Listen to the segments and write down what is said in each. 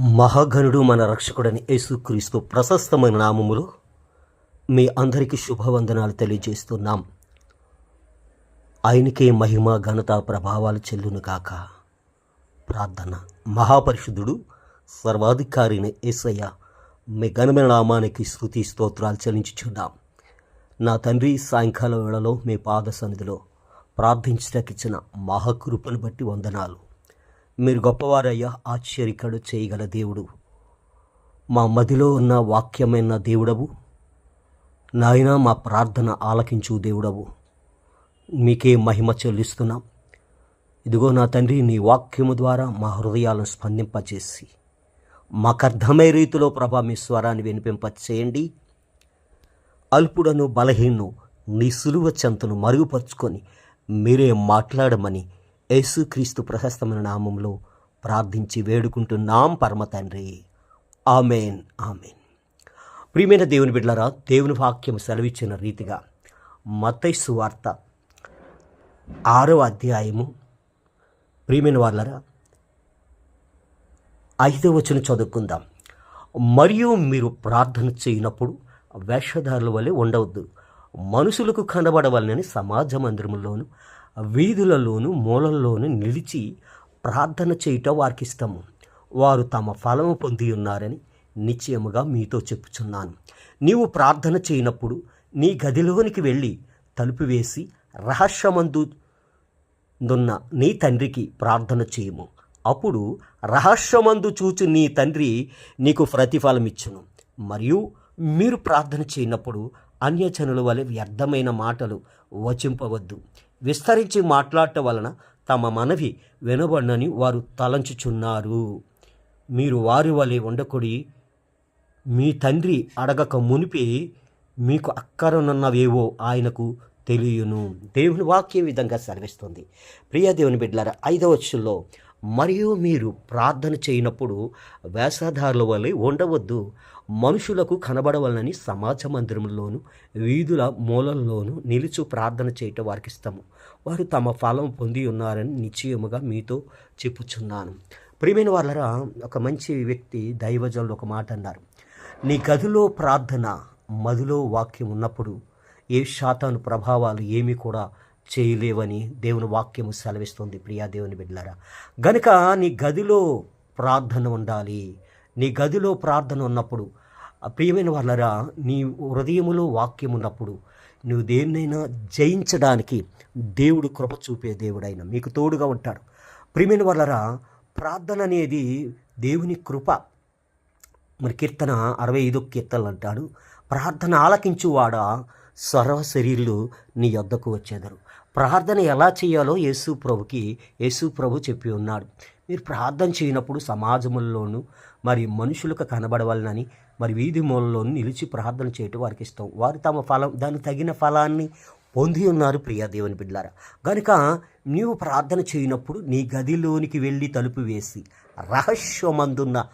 మహాగణుడు మన రక్షకుడని యేసుక్రీస్తు ప్రశస్తమైన నామములు మీ అందరికీ శుభవందనాలు తెలియజేస్తున్నాం. ఆయనకే మహిమ ఘనత ప్రభావాలు చెల్లును కాక ప్రార్థన. మహాపరిషుద్ధుడు సర్వాధికారిని యేసయ్య మీ ఘనమైన నామానికి శృతి స్తోత్రాలు చెల్లించుచున్నాం. నా తండ్రి సాయంకాల వేళలో మీ పాద సన్నిధిలో ప్రార్థించటకిచ్చిన మహాకృపను బట్టి వందనాలు. మీరు గొప్పవారయ్యా ఆశ్చర్యకడు చేయగల దేవుడు. మా మదిలో ఉన్న వాక్యమైన దేవుడవు. నాయన మా ప్రార్థన ఆలకించు దేవుడవు. మీకే మహిమ చెల్లిస్తున్నాం. ఇదిగో నా తండ్రి నీ వాక్యము ద్వారా మా హృదయాలను స్పందింపచేసి మాకు అర్థమయ్యే రీతిలో ప్రభా మీ స్వరాన్ని వినిపింప చేయండి అల్పుడను బలహీను నీ సులువ చెంతను మరుగుపరుచుకొని మీరే మాట్లాడమని యేసుక్రీస్తు ప్రశస్తమైన నామంలో ప్రార్థించి వేడుకుంటున్నాం పరమ తండ్రి. Amen amen. ప్రియమైన దేవుని బిడ్డలారా దేవుని వాక్యం సెలవిచ్చిన రీతిగా మతైసు వార్త ఆరో అధ్యాయము. ప్రియమైన వాళ్ళరా ఐదో వచన చదువుకుందాం. మరియు మీరు ప్రార్థన చేయనప్పుడు వేషధారుల వలె ఉండవద్దు. మనుషులకు కనబడవలనని సమాజ మందిరంలోనూ వీధులలోను మూలల్లోను నిలిచి ప్రార్థన చేయుట వారికి ఇష్టము. వారు తమ ఫలము పొంది ఉన్నారని నిశ్చయముగా మీతో చెప్పుచున్నాను. నీవు ప్రార్థన చేయనప్పుడు నీ గదిలోనికి వెళ్ళి తలుపు వేసి రహస్యమందు దున్న నీ తండ్రికి ప్రార్థన చేయము. అప్పుడు రహస్యమందు చూచు నీ తండ్రి నీకు ప్రతిఫలమిచ్చును. మరియు మీరు ప్రార్థన చేయనప్పుడు అన్యజనుల వలె వ్యర్థమైన మాటలు వచింపవద్దు. విస్తరించి మాట్లాడటం వలన తమ మనవి వినబడనని వారు తలంచుచున్నారు. మీరు వారి వలె ఉండకుడి మీ తండ్రి అడగక మునిపి మీకు అక్కరనున్నవేవో ఆయనకు తెలియను. దేవుని వాక్యం విధంగా సెలవిస్తుంది. ప్రియ దేవుని బిడ్డలారా ఐదవ వచ్చుల్లో మరియు మీరు ప్రార్థన చేయనప్పుడు వేషధారుల వలె ఉండవద్దు. మనుషులకు కనబడవలనని సమాజ మందిరంలోను వీధుల మూలల్లోనూ నిలుచు ప్రార్థన చేయటం వారికి ఇస్తాము వారు తమ ఫలం పొంది ఉన్నారని నిశ్చయముగా మీతో చెప్పుచున్నాను. ప్రియమైన వాళ్ళరా ఒక మంచి వ్యక్తి దైవజనులు ఒక మాట అన్నారు. నీ గదిలో ప్రార్థన మదిలో వాక్యం ఉన్నప్పుడు ఏ శాతాను ప్రభావాలు ఏమీ కూడా చేయలేవని దేవుని వాక్యము సెలవిస్తుంది. ప్రియా దేవుని బిడ్డలారా గనుక నీ గదిలో ప్రార్థన ఉండాలి. నీ గదిలో ప్రార్థన ఉన్నప్పుడు ప్రియమైన వాళ్ళరా నీ హృదయములో వాక్యం ఉన్నప్పుడు నువ్వు దేన్నైనా జయించడానికి దేవుడు కృప చూపే దేవుడైన మీకు తోడుగా ఉంటాడు. ప్రియమైన వాళ్ళరా ప్రార్థన అనేది దేవుని కృప. మరి కీర్తన అరవై ఐదు కీర్తనలు అంటాడు ప్రార్థన ఆలకించువాడ సర్వ శరీరులు నీ యొద్దకు వచ్చేదరు. ప్రార్థన ఎలా చేయాలో యేసు ప్రభుకి యేసు ప్రభు చెప్పి ఉన్నాడు. మీరు ప్రార్థన చేయనప్పుడు సమాజముల్లోనూ మరి మనుషులకు కనబడవాలని మరి వీధి మూలలోనూ నిలిచి ప్రార్థన చేయటం వారికి ఇష్టం. వారు తమ ఫలం దానికి తగిన ఫలాన్ని పొంది ఉన్నారు ప్రియా దేవుని బిడ్డారా కనుక నీవు ప్రార్థన చేయనప్పుడు నీ గదిలోనికి వెళ్ళి తలుపు వేసి రహస్యమందున్న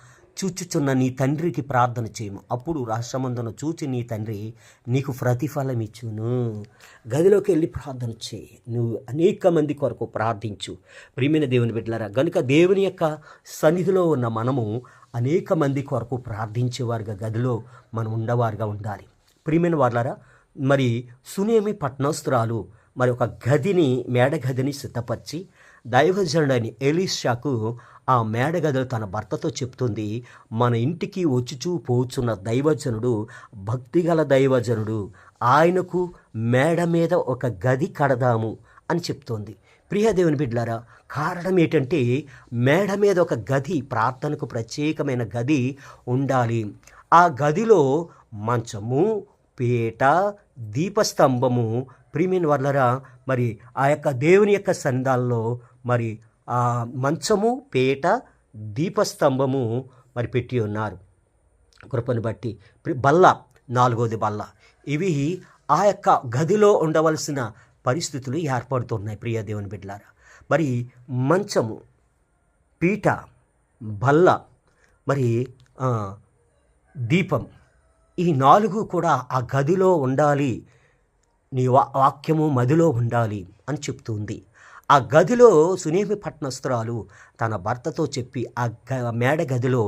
చూచుచున్న నీ తండ్రికి ప్రార్థన చేయము. అప్పుడు రహస్యమందున చూచి నీ తండ్రి నీకు ప్రతిఫలం ఇచ్చును. గదిలోకి వెళ్ళి ప్రార్థన చేయి. నువ్వు అనేక మంది కొరకు ప్రార్థించు. ప్రియమైన దేవుని బిడ్డలారా గనుక దేవుని యొక్క సన్నిధిలో ఉన్న మనము అనేక మంది కొరకు ప్రార్థించేవారుగా గదిలో మనం ఉండవారుగా ఉండాలి. ప్రియమైన వాళ్ళారా మరి సునేమి పట్నస్తురాలు మరి ఒక గదిని మేడ గదిని సిద్ధపరిచి దైవజనుడని ఎలీషాకు ఆ మేడగదలు తన భర్తతో చెప్తుంది మన ఇంటికి వచ్చుచూ పోచున్న దైవజనుడు భక్తిగల దైవజనుడు. ఆయనకు మేడ మీద ఒక గది కడదాము అని చెప్తోంది. ప్రియ దేవుని బిడ్లారా కారణం ఏంటంటే మేడ మీద ఒక గది ప్రార్థనకు ప్రత్యేకమైన గది ఉండాలి. ఆ గదిలో మంచము పీట దీపస్తంభము ప్రిమిన్ వర్లరా మరి ఆ యొక్క దేవుని యొక్క సందాల్లో మరి ఆ మంచము పీట దీపస్తంభము మరి పెట్టి ఉన్నారు. కృపను బట్టి బల్ల నాలుగోది బల్ల. ఇవి ఆ యొక్క గదిలో ఉండవలసిన పరిస్థితులు ఏర్పడుతున్నాయి ప్రియ దేవుని బిడ్డలారా. మరి మంచము పీట బల్ల మరి దీపం ఈ నాలుగు కూడా ఆ గదిలో ఉండాలి. నీ వా వాక్యము మదిలో ఉండాలి అని చెప్తుంది. ఆ గదిలో సునేమి పట్నస్త్రాలు తన భర్తతో చెప్పి ఆ గ మేడ గదిలో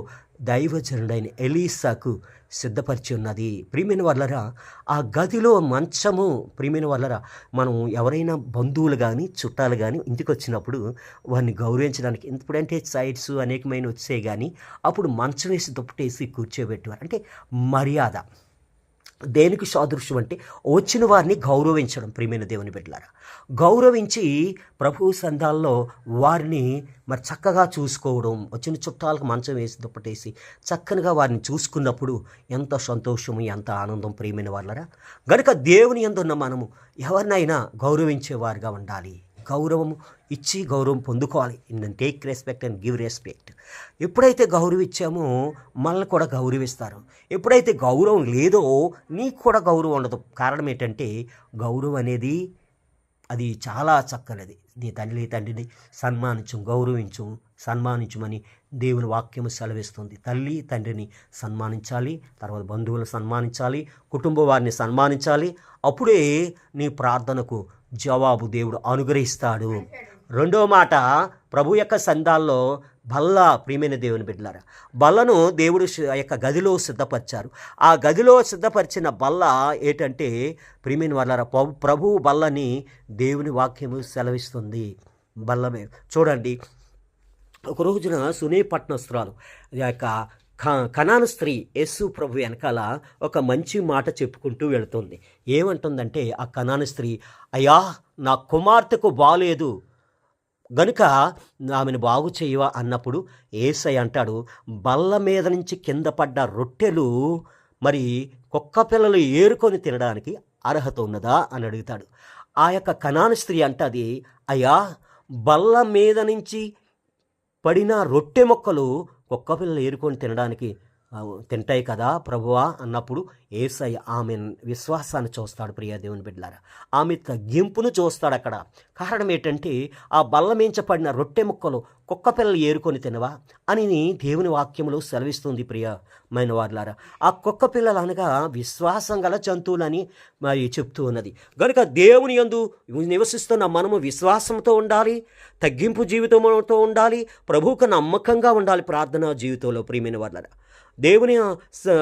దైవజనుడైన ఎలీసాకు సిద్ధపరిచి ఉన్నది. ప్రియమైన వల్లరా ఆ గదిలో మంచము ప్రియమైన వల్లరా మనం ఎవరైనా బంధువులు కానీ చుట్టాలు కానీ ఇంటికి వచ్చినప్పుడు వారిని గౌరవించడానికి ఇప్పుడంటే సైడ్స్ అనేకమైన వచ్చాయి కానీ అప్పుడు మంచం వేసి దుప్పటేసి కూర్చోబెట్టేవారు. అంటే మర్యాద. దేనికి సాదృశ్యం అంటే వచ్చిన వారిని గౌరవించడం ప్రియమైన దేవుని బిడ్డలారా. గౌరవించి ప్రభు సంఘాల్లో వారిని మరి చక్కగా చూసుకోవడం వచ్చిన చుట్టాలకు మంచం వేసి దుప్పటేసి చక్కనగా వారిని చూసుకున్నప్పుడు ఎంత సంతోషము ఎంత ఆనందం ప్రియమైన వాళ్ళరా గనుక దేవుని ఎందున్న మనము ఎవరినైనా గౌరవించేవారుగా ఉండాలి. గౌరవం ఇచ్చి గౌరవం పొందుకోవాలి. In take respect and give respect ఎప్పుడైతే గౌరవించామో మనల్ని కూడా గౌరవిస్తారు. ఎప్పుడైతే గౌరవం లేదో నీకు కూడా గౌరవం ఉండదు. కారణం ఏంటంటే గౌరవం అనేది అది చాలా చక్కనిది. నీ తల్లి తండ్రిని సన్మానించు గౌరవించు సన్మానించమని దేవుని వాక్యము సెలవిస్తుంది. తల్లి తండ్రిని సన్మానించాలి తర్వాత బంధువులను సన్మానించాలి కుటుంబ వారిని సన్మానించాలి. అప్పుడే నీ ప్రార్థనకు జవాబు దేవుడు అనుగ్రహిస్తాడు. రెండో మాట ప్రభు యొక్క సందాల్లో బల్ల ప్రియమైన దేవుని బిడ్డలారా బల్లను దేవుడు ఆ యొక్క గదిలో సిద్ధపరిచారు. ఆ గదిలో సిద్ధపరిచిన బల్ల ఏంటంటే ప్రియమైన వాళ్ళారా ప్రభు ప్రభు బల్లని దేవుని వాక్యము సెలవిస్తుంది. బల్లమే చూడండి ఒక రోజున సునీ పట్నస్త్రాలు యొక్క కనాను స్త్రీ యేసు ప్రభు వెనకాల ఒక మంచి మాట చెప్పుకుంటూ వెళుతుంది. ఏమంటుందంటే ఆ కనాను స్త్రీ అయ్యా నా కుమార్తెకు బాలేదు. గనుక ఆమెను బాగు చేయవా అన్నప్పుడు ఏసై అంటాడు బల్ల మీద నుంచి కింద పడ్డ రొట్టెలు మరి కుక్క పిల్లలు ఏరుకొని తినడానికి అర్హత ఉన్నదా అని అడుగుతాడు. ఆ యొక్క కనాను స్త్రీ అంటది అయ్యా బల్ల మీద నుంచి పడిన రొట్టె మొక్కలు కుక్క పిల్లలు ఏరుకొని తినడానికి తింటాయి కదా ప్రభువా అన్నప్పుడు ఏసై ఆమె విశ్వాసాన్ని చూస్తాడు ప్రియా దేవుని బిడ్డలారా. ఆమె తగ్గింపును చూస్తాడు అక్కడ. కారణం ఏంటంటే ఆ బల్లమించబడిన రొట్టె ముక్కలు కుక్క పిల్లలు ఏరుకొని తినవా అని దేవుని వాక్యములో సెలవిస్తుంది ప్రియమైన వారులారా ఆ కుక్క పిల్లలు అనగా విశ్వాసం గల జంతువులని మరి చెప్తూ ఉన్నది. కనుక దేవుని యందు నివసిస్తున్న మనము విశ్వాసంతో ఉండాలి తగ్గింపు జీవితంతో ఉండాలి ప్రభువుకు నమ్మకంగా ఉండాలి ప్రార్థనా జీవితంలో ప్రియమైన వాళ్ళరా దేవుని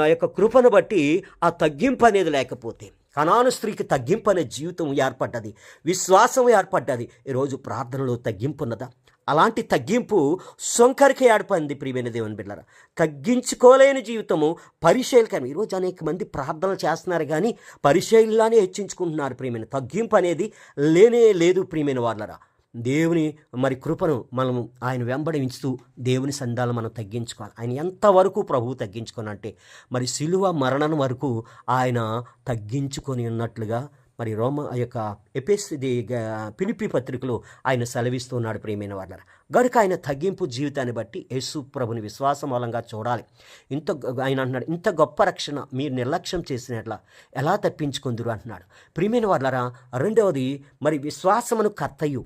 యొక్క కృపను బట్టి ఆ తగ్గింపు అనేది లేకపోతే. కనాను స్త్రీకి తగ్గింపు అనే జీవితం ఏర్పడ్డది. విశ్వాసం ఏర్పడ్డది. ఈరోజు ప్రార్థనలో తగ్గింపు ఉన్నదా? అలాంటి తగ్గింపు సొంకరికి ఏర్పడింది ప్రియమైన దేవుని బిడ్డలారా. తగ్గించుకోలేని జీవితము పరిశీలకరం ఈరోజు అనేక మంది ప్రార్థనలు చేస్తున్నారు కానీ పరిశీలనే హెచ్చించుకుంటున్నారు ప్రియమైన. తగ్గింపు అనేది లేనే లేదు ప్రియమైన వాళ్ళరా దేవుని మరి కృపను మనము ఆయన వెంబడించుతూ దేవుని సందాలు మనం తగ్గించుకోవాలి. ఆయన ఎంతవరకు ప్రభువు తగ్గించుకోనంటే మరి సిలువ మరణం వరకు ఆయన తగ్గించుకొని ఉన్నట్లుగా మరి రోమ ఆ యొక్క ఎపిస్ది పిలిపి పత్రికలో ఆయన సెలవిస్తున్నాడు ప్రియమైన వాళ్ళ గనుక ఆయన తగ్గింపు జీవితాన్ని బట్టి యేసు ప్రభుని విశ్వాసం మూలంగా చూడాలి. ఇంత ఆయన అంటున్నాడు ఇంత గొప్ప రక్షణ మీరు నిర్లక్ష్యం చేసినట్ల ఎలా తప్పించుకుందరు? అంటున్నాడు. ప్రియమైన వాళ్ళరా రెండవది మరి విశ్వాసమును కర్తయ్యు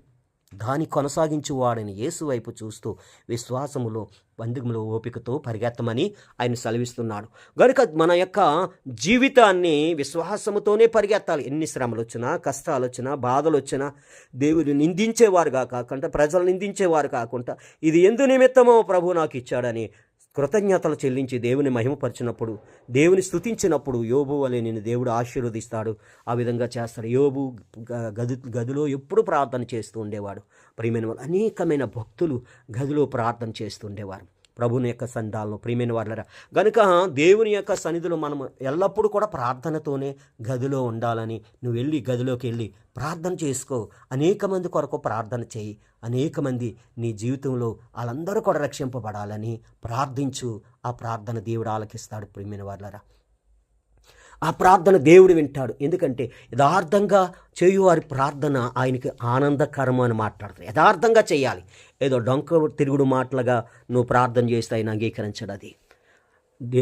దాని కొనసాగించువాడని యేసు వైపు చూస్తూ విశ్వాసములో బంధుములో ఓపికతో పరిగెత్తమని ఆయన సెలవిస్తున్నాడు. గనుక మన యొక్క జీవితాన్ని విశ్వాసముతోనే పరిగెత్తాలి. ఎన్ని శ్రమలు వచ్చినా కష్టాలు వచ్చినా బాధలు వచ్చినా దేవుని నిందించేవారుగా కాకుండా ప్రజలు నిందించేవారు కాకుండా ఇది ఎందు నిమిత్తమో ప్రభు నాకు ఇచ్చాడని కృతజ్ఞతలు చెల్లించి దేవుని మహిమపరిచినప్పుడు దేవుని స్థుతించినప్పుడు యోబు వలె నేను దేవుడు ఆశీర్వదిస్తాడు. ఆ విధంగా చేస్తాడు. యోబు గది గదిలో ఎప్పుడు ప్రార్థన చేస్తూ ఉండేవాడు. ప్రియమైన అనేకమైన భక్తులు గదిలో ప్రార్థన చేస్తూ ఉండేవారు. ప్రభుని యొక్క సంధాలను ప్రియమైన వాళ్ళరా గనుక దేవుని యొక్క సన్నిధిలో మనం ఎల్లప్పుడూ కూడా ప్రార్థనతోనే గదిలో ఉండాలని నువ్వు వెళ్ళి గదిలోకి వెళ్ళి ప్రార్థన చేసుకో. అనేక మంది కొరకు ప్రార్థన చేయి. అనేక మంది నీ జీవితంలో వాళ్ళందరూ కూడా రక్షింపబడాలని ప్రార్థించు. ఆ ప్రార్థన దేవుడు ఆలకిస్తాడు ప్రియమైన వాళ్ళరా ఆ ప్రార్థన దేవుడు వింటాడు. ఎందుకంటే యథార్థంగా చేయువారి ప్రార్థన ఆయనకి ఆనందకరం అని మాట్లాడతారు. యథార్థంగా చేయాలి. ఏదో డొంక తిరుగుడు మాటలుగా నువ్వు ప్రార్థన చేస్తే ఆయన అంగీకరించడు అది.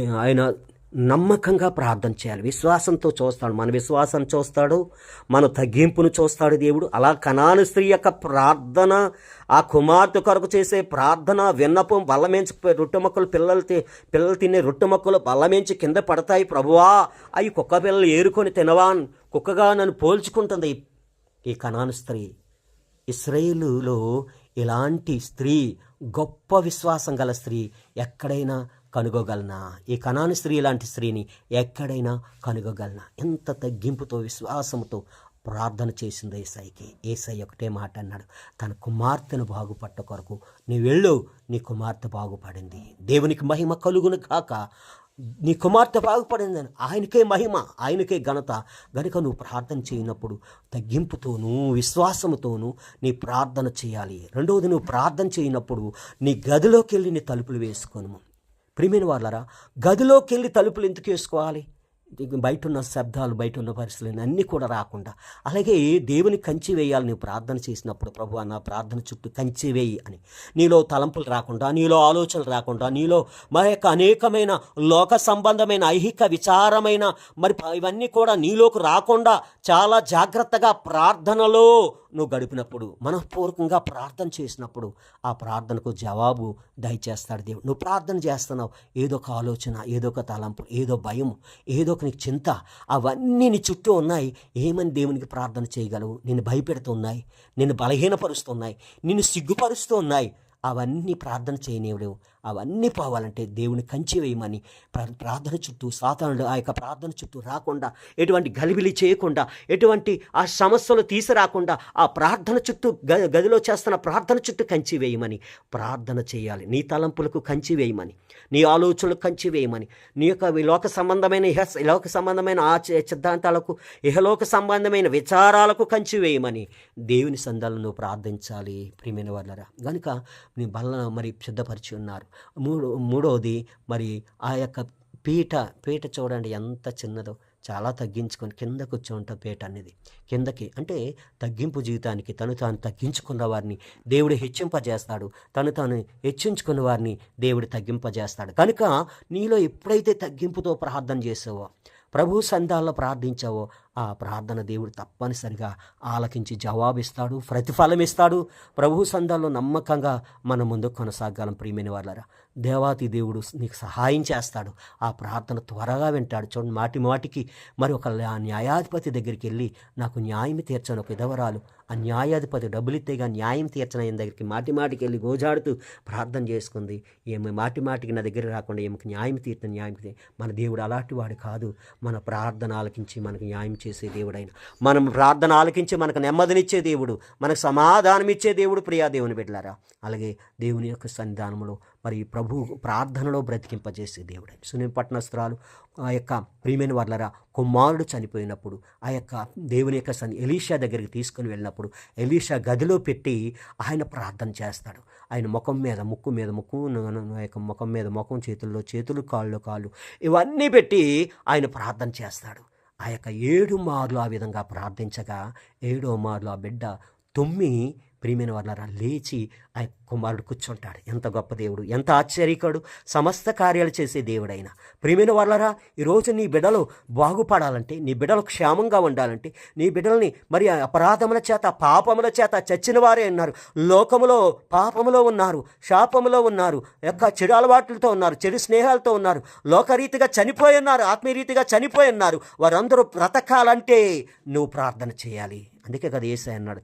ఆయన నమ్మకంగా ప్రార్థన చేయాలి. విశ్వాసంతో చూస్తాడు. మన విశ్వాసం చూస్తాడు. మన తగ్గింపును చూస్తాడు దేవుడు. అలా కణాను స్త్రీ యొక్క ప్రార్థన ఆ కుమార్తె కొరకు చేసే ప్రార్థన విన్నపం బల్లమేంచి రొట్టె మొక్కలు పిల్లలు పిల్లలు తినే రొట్టె మొక్కలు బల్లమేంచి కింద పడతాయి. ప్రభువా అవి కుక్క పిల్లలు ఏరుకొని తినవాన్ కుక్కగా నన్ను పోల్చుకుంటుంది. ఈ కణాను స్త్రీ ఇస్రాయేలులో ఇలాంటి స్త్రీ గొప్ప విశ్వాసం గల స్త్రీ ఎక్కడైనా కనుగోగలనా? ఈ కణాని స్త్రీ లాంటి స్త్రీని ఎక్కడైనా కనుగోగలనా? ఎంత తగ్గింపుతో విశ్వాసంతో ప్రార్థన చేసింది ఏసైకి. ఏసై ఒకటే మాట అన్నాడు తన కుమార్తెను బాగుపట్ట కొరకు నీ వెళ్ళు నీ కుమార్తె బాగుపడింది. దేవునికి మహిమ కలుగును కాక నీ కుమార్తె బాగుపడిందని ఆయనకే మహిమ ఆయనకే ఘనత. గనుక నువ్వు ప్రార్థన చేయనప్పుడు తగ్గింపుతోనూ విశ్వాసముతోనూ నీ ప్రార్థన చేయాలి. రెండవది నువ్వు ప్రార్థన చేయనప్పుడు నీ గదిలోకి వెళ్ళి నీ తలుపులు వేసుకోను ప్రిమిన వాళ్ళరా గదిలోకి వెళ్ళి తలుపులు ఎందుకు వేసుకోవాలి? బయట ఉన్న శబ్దాలు బయట ఉన్న పరిస్థితులు అన్నీ కూడా రాకుండా. అలాగే దేవుని కంచి వేయాలి నువ్వు ప్రార్థన చేసినప్పుడు ప్రభు నా ప్రార్థన చుట్టూ కంచి వేయి అని. నీలో తలంపులు రాకుండా నీలో ఆలోచనలు రాకుండా నీలో మా యొక్క అనేకమైన లోక సంబంధమైన ఐహిక విచారమైన మరి ఇవన్నీ కూడా నీలోకి రాకుండా చాలా జాగ్రత్తగా ప్రార్థనలో నువ్వు గడిపినప్పుడు మనఃపూర్వకంగా ప్రార్థన చేసినప్పుడు ఆ ప్రార్థనకు జవాబు దయచేస్తాడు దేవుడు. నువ్వు ప్రార్థన చేస్తున్నావు ఏదో ఒక ఆలోచన ఏదో ఒక తలంపు ఏదో భయం ఏదో నీకు చింత అవన్నీ నీ చుట్టూ ఉన్నాయి. ఏమని దేవునికి ప్రార్థన చేయగలవు? నిన్ను భయపెడుతున్నాయి. నిన్ను బలహీనపరుస్తున్నాయి. నిన్ను సిగ్గుపరుస్తూ ఉన్నాయి అవన్నీ ప్రార్థన చేయనివ్వడు అవన్నీ పోవాలంటే దేవుని కంచి వేయమని ప్రార్థన చుట్టూ సాతానుడు ఆ యొక్క ప్రార్థన చుట్టూ రాకుండా ఎటువంటి గలిబిలి చేయకుండా ఎటువంటి ఆ సమస్యలు తీసిరాకుండా ఆ ప్రార్థన చుట్టూ గ గదిలో చేస్తున్న ప్రార్థన చుట్టూ కంచి వేయమని ప్రార్థన చేయాలి. నీ తలంపులకు కంచి వేయమని నీ ఆలోచనలకు కంచి వేయమని నీ యొక్క లోక సంబంధమైన ఇహ లోక సంబంధమైన ఆచ సిద్ధాంతాలకు ఇహలోక సంబంధమైన విచారాలకు కంచి వేయమని దేవుని సందాలను ప్రార్థించాలి. ప్రియమైన వాళ్ళరా కనుక నీ బల్ల మరి సిద్ధపరిచి ఉన్నారు. మూడో మూడవది మరి ఆ యొక్క పీట పీట చూడండి ఎంత చిన్నదో చాలా తగ్గించుకొని కింద కూర్చోంటుంది పీట అనేది. కిందకి అంటే తగ్గింపు జీవితానికి తను తాను తగ్గించుకున్న వారిని దేవుడు హెచ్చింపజేస్తాడు. తను తాను హెచ్చించుకున్న వారిని దేవుడు తగ్గింపజేస్తాడు. కనుక నీలో ఎప్పుడైతే తగ్గింపుతో ప్రార్థన చేసావో ప్రభు సంధాల్లో ప్రార్థించావో ఆ ప్రార్థన దేవుడు తప్పనిసరిగా ఆలకించి జవాబిస్తాడు ప్రతిఫలం ఇస్తాడు ప్రభు సంధాల్లో నమ్మకంగా మన ముందు కొనసాగాలం ప్రియమైన వాళ్ళరా దేవాతి దేవుడు నీకు సహాయం చేస్తాడు. ఆ ప్రార్థన త్వరగా వింటాడు. చూడండి మాటి మాటికి మరి ఒక న్యాయాధిపతి దగ్గరికి వెళ్ళి నాకు న్యాయం తీర్చని ఒక విధవరాలు ఆ న్యాయాధిపతి డబ్బులు ఇస్తేగా న్యాయం తీర్చిన ఆయన దగ్గరికి మాటి మాటికి వెళ్ళి గోజాడుతూ ప్రార్థన చేసుకుంది. ఏమి మాటి మాటికి నా దగ్గర రాకుండా ఏమికి న్యాయం తీర్చిన న్యాయం మన దేవుడు అలాంటి వాడు కాదు. మన ప్రార్థన ఆలకించి మనకు న్యాయం చేసే దేవుడైన. మనం ప్రార్థన ఆలకించి మనకు నెమ్మదినిచ్చే దేవుడు. మనకు సమాధానం ఇచ్చే దేవుడు ప్రియా దేవుని బిడ్డలారా. అలాగే దేవుని యొక్క సన్నిధానంలో మరి ప్రభు ప్రార్థనలో బ్రతికింపజేసే దేవుడు సునీం పట్టణస్త్రాలు ఆ యొక్క ప్రియమైన వాళ్ళరా కుమారుడు చనిపోయినప్పుడు ఆ యొక్క దేవుని యొక్క సన్ ఎలీషా దగ్గరికి తీసుకుని వెళ్ళినప్పుడు ఎలీషా గదిలో పెట్టి ఆయన ప్రార్థన చేస్తాడు. ఆయన ముఖం మీద ముక్కు మీద ముక్కు యొక్క ముఖం మీద ముఖం చేతుల్లో చేతులు కాళ్ళు కాళ్ళు ఇవన్నీ పెట్టి ఆయన ప్రార్థన చేస్తాడు. ఆ యొక్క ఏడు మార్లు ఆ విధంగా ప్రార్థించగా ఏడో మార్లు ఆ బిడ్డ తుమ్మి ప్రియమైన వాళ్ళరా లేచి ఆ కుమారుడు కూర్చుంటాడు. ఎంత గొప్ప దేవుడు ఎంత ఆశ్చర్యకడు సమస్త కార్యాలు చేసే దేవుడైన. ప్రియమైన వాళ్ళరా ఈరోజు నీ బిడ్డలు బాగుపడాలంటే నీ బిడ్డలు క్షేమంగా ఉండాలంటే నీ బిడ్డల్ని మరి అపరాధముల చేత పాపముల చేత చచ్చిన వారే ఉన్నారు. లోకములో పాపములో ఉన్నారు శాపములో ఉన్నారు యొక్క చెడు అలవాట్లతో ఉన్నారు చెడు స్నేహాలతో ఉన్నారు లోకరీతిగా చనిపోయి ఉన్నారు ఆత్మీయరీతిగా చనిపోయి ఉన్నారు. వారందరూ బ్రతకాలంటే నువ్వు ప్రార్థన చేయాలి. అందుకే కదా ఏసై అన్నాడు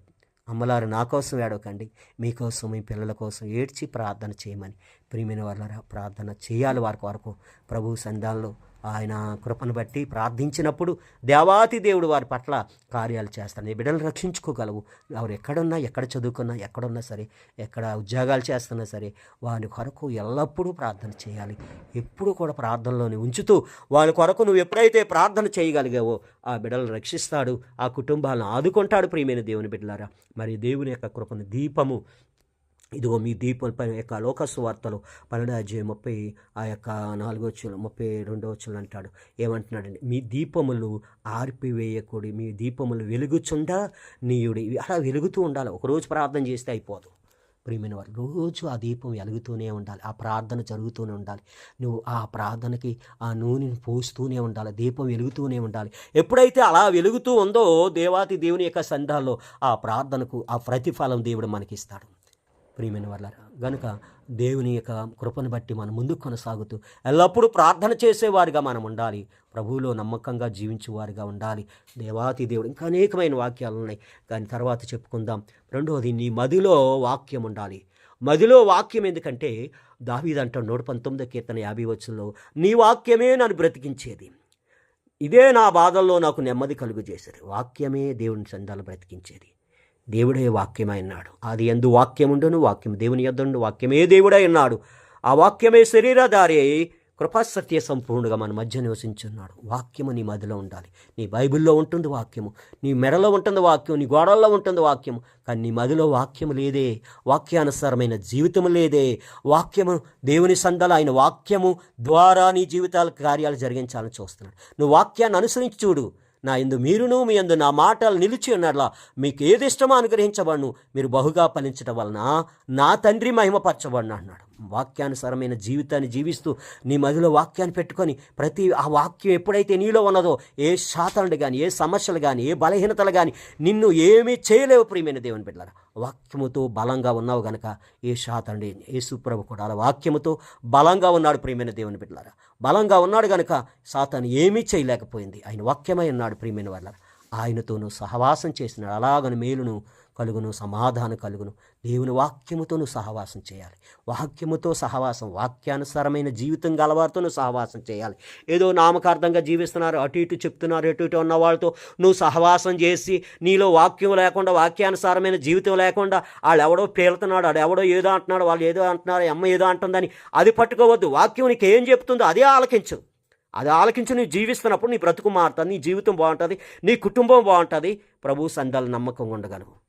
అమ్మలారు నా కోసం ఏడవకండి. మీకోసం మీ పిల్లల కోసం ఏడ్చి ప్రార్థన చేయమని. ప్రియమైన వాళ్ళ ప్రార్థన చేయాలి వారికి వరకు ప్రభు సంధానంలో ఆయన కృపను బట్టి ప్రార్థించినప్పుడు దేవాతి దేవుడు వారి పట్ల కార్యాలు చేస్తాడు నీ బిడ్డలు రక్షించుకోగలవు. వారు ఎక్కడున్నా ఎక్కడ చదువుకున్నా ఎక్కడున్నా సరే ఎక్కడ ఉద్యోగాలు చేస్తున్నా సరే వారి కొరకు ఎల్లప్పుడూ ప్రార్థన చేయాలి. ఎప్పుడు కూడా ప్రార్థనలోనే ఉంచుతూ వారి కొరకు నువ్వు ఎప్పుడైతే ప్రార్థన చేయగలిగావో ఆ బిడ్డలను రక్షిస్తాడు. ఆ కుటుంబాలను ఆదుకుంటాడు ప్రియమైన దేవుని బిడ్డలారా. మరి దేవుని యొక్క కృపను దీపము ఇదిగో మీ దీపం పైన యొక్క లోకస్ వార్తలు పన్నెండు అధ్యాయం ముప్పై ఆ యొక్క నాలుగో వచ్చులు ముప్పై రెండో వచ్చులు అంటాడు. ఏమంటున్నాడండి మీ దీపములు ఆర్పివేయకూడి మీ దీపములు వెలుగుచుండా నీయుడి. అలా వెలుగుతూ ఉండాలి. ఒకరోజు ప్రార్థన చేస్తే అయిపోదు. ప్రియమైన వారు రోజు ఆ దీపం వెలుగుతూనే ఉండాలి. ఆ ప్రార్థన జరుగుతూనే ఉండాలి. నువ్వు ఆ ప్రార్థనకి ఆ నూనెని పోస్తూనే ఉండాలి. దీపం వెలుగుతూనే ఉండాలి. ఎప్పుడైతే అలా వెలుగుతూ ఉందో దేవాతి దేవుని యొక్క సంఘాల్లో ఆ ప్రార్థనకు ఆ ప్రతిఫలం దేవుడు మనకిస్తాడు. ప్రియమైన వాళ్ళ గనుక దేవుని యొక్క కృపను బట్టి మనం ముందుకు కొనసాగుతూ ఎల్లప్పుడూ ప్రార్థన చేసేవారిగా మనం ఉండాలి. ప్రభువులో నమ్మకంగా జీవించేవారిగా ఉండాలి. దేవాతి దేవుడు ఇంకా అనేకమైన వాక్యాలు ఉన్నాయి. దాని తర్వాత చెప్పుకుందాం. రెండవది నీ మదిలో వాక్యం ఉండాలి. మదిలో వాక్యం ఎందుకంటే దావీదంట నూట పంతొమ్మిది కీర్తన యాభై వచ్చుల్లో నీ వాక్యమే నన్ను బ్రతికించేది. ఇదే నా బాధల్లో నాకు నెమ్మది కలుగు చేసేది వాక్యమే దేవుని సందాలు బ్రతికించేది. దేవుడే వాక్యమై ఉన్నాడు. అది ఎందు వాక్యంండును వాక్యం దేవుని యొద్దండు వాక్యమే దేవుడై ఉన్నాడు. ఆ వాక్యమే శరీరధారి అయి కృపాసత్య సంపూర్ణగా మన మధ్య నివసించున్నాడు. వాక్యము నీ మదిలో ఉండాలి. నీ బైబిల్లో ఉంటుంది వాక్యము. నీ మెడలో ఉంటుంది వాక్యం నీ గోడల్లో ఉంటుంది వాక్యము. కానీ నీ మదిలో వాక్యము లేదే. వాక్యానుసారమైన జీవితం లేదే. వాక్యము దేవుని సందల ఆయన వాక్యము ద్వారా నీ జీవితాల కార్యాలు జరిగించాలని చూస్తున్నాడు. నువ్వు వాక్యాన్ని అనుసరించి చూడు. నా ఎందు మీరును మీ ఎందు నా మాటలు నిలిచి ఉన్నట్లా మీకు ఏది ఇష్టమో అనుగ్రహించబడును. మీరు బహుగా ఫలించడం వలన నా తండ్రి మహిమపరచబడిన అన్నాడు వాక్యానుసారమైన జీవితాన్ని జీవిస్తూ నీ మదిలో వాక్యాన్ని పెట్టుకొని ప్రతి ఆ వాక్యం ఎప్పుడైతే నీలో ఉన్నదో ఏ శాతనుడు కానీ ఏ సమస్యలు కానీ ఏ బలహీనతలు కానీ నిన్ను ఏమీ చేయలేవు ప్రియమైన దేవుని బిడ్డలారా. వాక్యముతో బలంగా ఉన్నావు గనక ఏ శాతండి యేసుప్రభు కూడా అలా వాక్యముతో బలంగా ఉన్నాడు ప్రియమైన దేవుని బిడ్డలారా. బలంగా ఉన్నాడు గనక సాతాను ఏమీ చేయలేకపోయింది. ఆయన వాక్యమై ఉన్నాడు ప్రియమైన వాళ్ళ ఆయనతోనూ సహవాసం చేసినాడు. అలాగని మేలును కలుగును సమాధానం కలుగును. దేవుని వాక్యముతోనూ సహవాసం చేయాలి. వాక్యముతో సహవాసం వాక్యానుసారమైన జీవితం గలవారితోనూ సహవాసం చేయాలి. ఏదో నామకార్థంగా జీవిస్తున్నారు అటు ఇటు చెప్తున్నారు అటు ఇటు ఉన్న వాళ్ళతో నువ్వు సహవాసం చేసి నీలో వాక్యం లేకుండా వాక్యానుసారమైన జీవితం లేకుండా వాళ్ళు ఎవడో పేలుతున్నాడు వాడు ఎవడో ఏదో అంటున్నాడు వాళ్ళు ఏదో అంటున్నారు అమ్మ ఏదో అంటుందని అది పట్టుకోవద్దు. వాక్యం నీకు ఏం చెప్తుందో అదే ఆలకించు. అది ఆలకించి నువ్వు జీవిస్తున్నప్పుడు నీ బ్రతుకు మారుతుంది నీ జీవితం బాగుంటుంది నీ కుటుంబం బాగుంటుంది. ప్రభు సందాల నమ్మకం ఉండగలవు.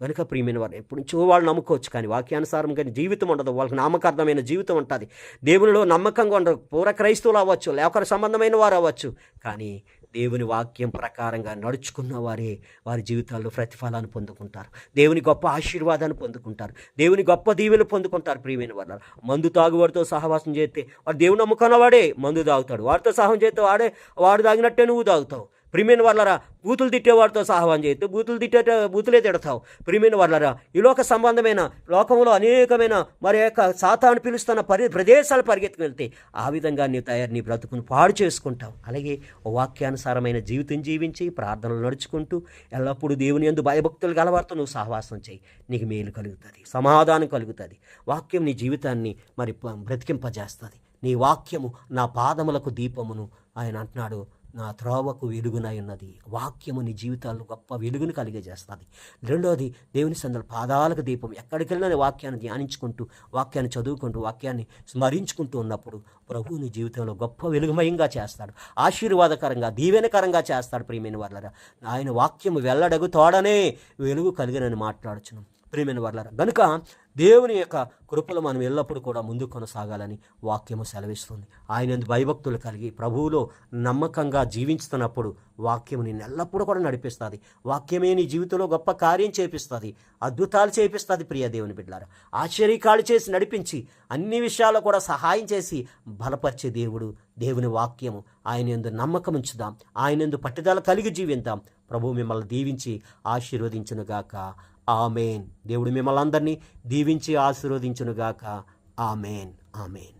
కనుక ప్రియమైన వారు ఎప్పటి నుంచో వాళ్ళు నమ్ముకోవచ్చు కానీ వాక్యానుసారం కానీ జీవితం ఉండదు. వాళ్ళకి నామకార్థమైన జీవితం ఉంటుంది. దేవునిలో నమ్మకంగా ఉండదు. పూర క్రైస్తవులు అవ్వచ్చు లేక సంబంధమైన వారు అవ్వచ్చు కానీ దేవుని వాక్యం ప్రకారంగా నడుచుకున్న వారే వారి జీవితాల్లో ప్రతిఫలాన్ని పొందుకుంటారు. దేవుని గొప్ప ఆశీర్వాదాన్ని పొందుకుంటారు. దేవుని గొప్ప దీవెలు పొందుకుంటారు. ప్రియమైన వారు మందు తాగువాడితో సహవాసం చేస్తే వాడు దేవుని నమ్ముకున్న వాడే మందు తాగుతాడు. వాడితో సహం చేస్తే వాడే వాడు తాగినట్టే నువ్వు తాగుతావు. ప్రిమిన్ వాళ్ళరా బూతులు తిట్టేవాడితో సహవాన్ చేయొద్దు బూతులు తిట్టే బూతులే తిడతావు. ప్రిమిన్ వాళ్ళరా ఈ లోక సంబంధమైన లోకంలో అనేకమైన మరి యొక్క సాతాను పిలుస్తున్న పరి ప్రదేశాలు పరిగెత్తుకు వెళ్తే ఆ విధంగా నీ తయారు నీ బ్రతుకును పాడు చేసుకుంటావు. అలాగే వాక్యానుసారమైన జీవితం జీవించి ప్రార్థనలు నడుచుకుంటూ ఎల్లప్పుడూ దేవుని ఎందు భయభక్తులు గలవారితో నువ్వు సహవాసం చేయి. నీకు మేలు కలుగుతుంది సమాధానం కలుగుతుంది. వాక్యం నీ జీవితాన్ని మరి బ్రతికింపజేస్తుంది. నీ వాక్యము నా పాదములకు దీపమును ఆయన అంటున్నాడు. నా త్రోవకు వెలుగునై ఉన్నది. వాక్యము నీ జీవితాల్లో గొప్ప వెలుగును కలిగజేస్తుంది. రెండవది దేవుని సందల పాదాలకు దీపం. ఎక్కడికి వెళ్ళిన వాక్యాన్ని ధ్యానించుకుంటూ వాక్యాన్ని చదువుకుంటూ వాక్యాన్ని స్మరించుకుంటూ ఉన్నప్పుడు ప్రభు నీ జీవితంలో గొప్ప వెలుగుమయంగా చేస్తాడు. ఆశీర్వాదకరంగా దీవెనకరంగా చేస్తాడు ప్రియమైన వాళ్ళరా ఆయన వాక్యము వెళ్ళడగు తోడనే వెలుగు కలిగినని మాట్లాడుచున్నాం. ప్రియమైన వాళ్ళరా గనుక దేవుని యొక్క కృపలు మనం ఎల్లప్పుడూ కూడా ముందు కొనసాగాలని వాక్యము సెలవిస్తుంది. ఆయన భయభక్తులు కలిగి ప్రభువులో నమ్మకంగా జీవించుతున్నప్పుడు వాక్యము నిన్ను ఎల్లప్పుడూ కూడా నడిపిస్తుంది. వాక్యమే నీ జీవితంలో గొప్ప కార్యం చేపిస్తుంది. అద్భుతాలు చేపిస్తుంది ప్రియ దేవుని బిడ్డారు. ఆశ్చర్యకాలు చేసి నడిపించి అన్ని విషయాల్లో కూడా సహాయం చేసి బలపరిచే దేవుడు దేవుని వాక్యము. ఆయన ఎందు నమ్మకం ఉంచుదాం. ఆయన ఎందు పట్టుదల కలిగి జీవిద్దాం ప్రభు మిమ్మల్ని దీవించి ఆశీర్వదించునుగాక. ఆమెన్. దేవుడు మిమ్మల్ని అందరినీ దీవించి ఆశీర్వదించునుగాక. ఆమెన్. ఆమెన్.